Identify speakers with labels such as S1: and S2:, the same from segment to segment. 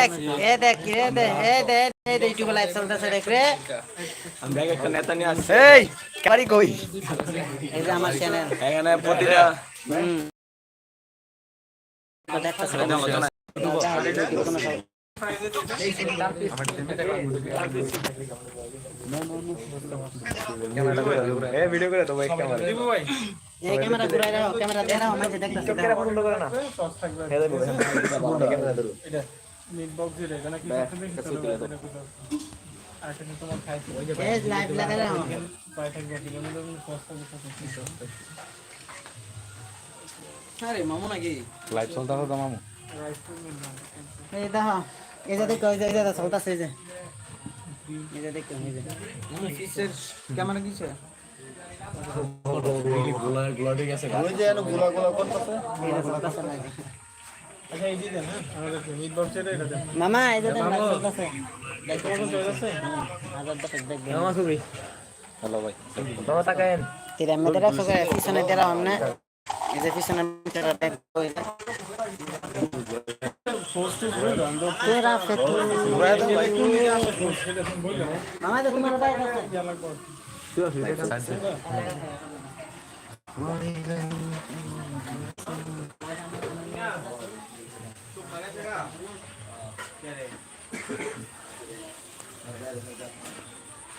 S1: দেখ এ দেখ এ দেখ এ দেখ এই দেখ ইউটিউবে লাইভ চলতেছে দেখ রে।
S2: আমি ব্যাগ একটা নেতা নিয়ে আসছি
S3: এই কারি কই?
S1: এই যে আমার চ্যানেল
S2: এখানে প্রতিটা
S1: হুম। তো দেখতেছে কোনো সব-
S3: এ ভিডিও করে তো ভাই ক্যামেরা
S1: এই ক্যামেরা ঘুরাই রাখো ক্যামেরা দিয়ে রাখো মাঝে দেখতেছে
S3: বন্ধ করে না। ক্যামেরা ধরো
S1: এই লাইভ লাগাই রাখো আরে মামু নাকি?
S3: লাইভ চলতা তো মামু?
S1: এই দেখো এই যে দেখো এই যে এই যে এই যে। এই যে দেখো এই যে। ক্যামেরা কিছে
S3: ওই যে গুলা গুলা করতেছে।
S1: মামা এই যে দেখো চলতেছে হাজার দশ দেখবে
S3: হ্যালো ভাই।
S2: তোমরা তাকায়েন।
S1: তিরা মেয়েরা সবাই পিছনে তেরা আমনে এই যে পিছনে তেরা দেখো এই তেরা ফেতু মামা তো তোমার ভাই আছে
S2: ভিডিও লোক এটা টিকটক করে না করে হ্যাঁ ক্যামেরা
S3: আরিফা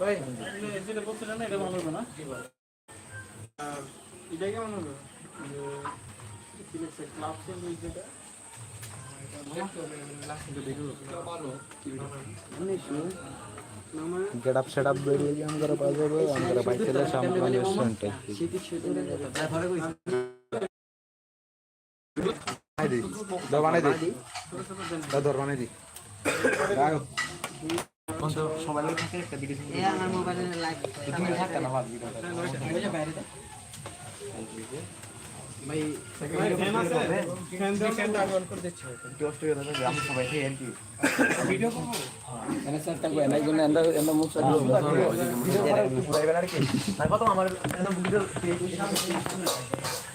S4: ভাই যেটা বলছিলেন না এটা ভালো হবে না? এটা কেমন যে ক্লাব সেল যেটা
S3: গেট আপ সেট আপ বেরিয়ে গিয়ে আমরা পাওয়া যাবে আমরা বাইক চলে সামনে রেস্টুরেন্টে বানাই দি দাও বানাই দি দাও ধর বানাই দি দাও
S1: এ আমার মোবাইলে লাইভ তুমি থাকতে না
S4: ভাই ফ্যান আছে? ফ্যান দাও ফ্যান দাও অন করে দিচ্ছি।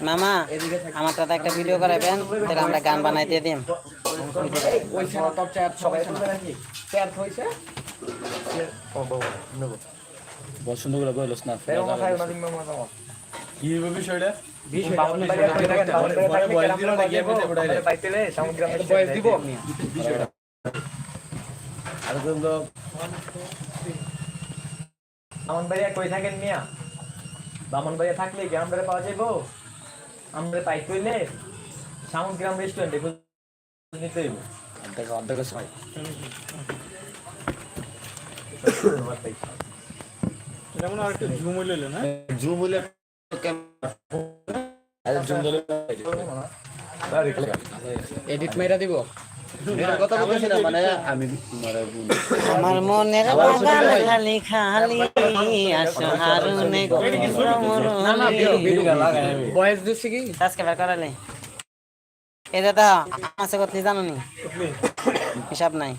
S1: মামা আমার দাদা একটা ভিডিও করাবেন তাহলে আমরা গান বানাইতে দিম।
S3: পছন্দ করে কইলস না
S2: কি হবে বিষয়টা
S5: বামন ভাইয়া কই থাকেন মিয়া বামন ভাইয়া থাকলে গ্রাম বেড়ে পাওয়া যাইব আমরা পাই কইলে সামন গ্রাম রেস্টুরেন্টে নিতে হইব
S3: অর্ধেক অর্ধেক ছয়
S4: এটা মনে হয় একটু না
S3: জুম হলে
S1: এডিট মেরা দিব
S3: কথা বলছি না মানে আমি মারা
S1: আমার মনের খালি খালি বয়স দিছি কি? করালে। এই দাদা আছে কত জানো নি হিসাব নাই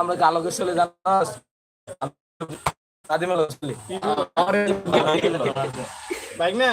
S2: আমরা কালকে চলে জানাস
S4: বাইক না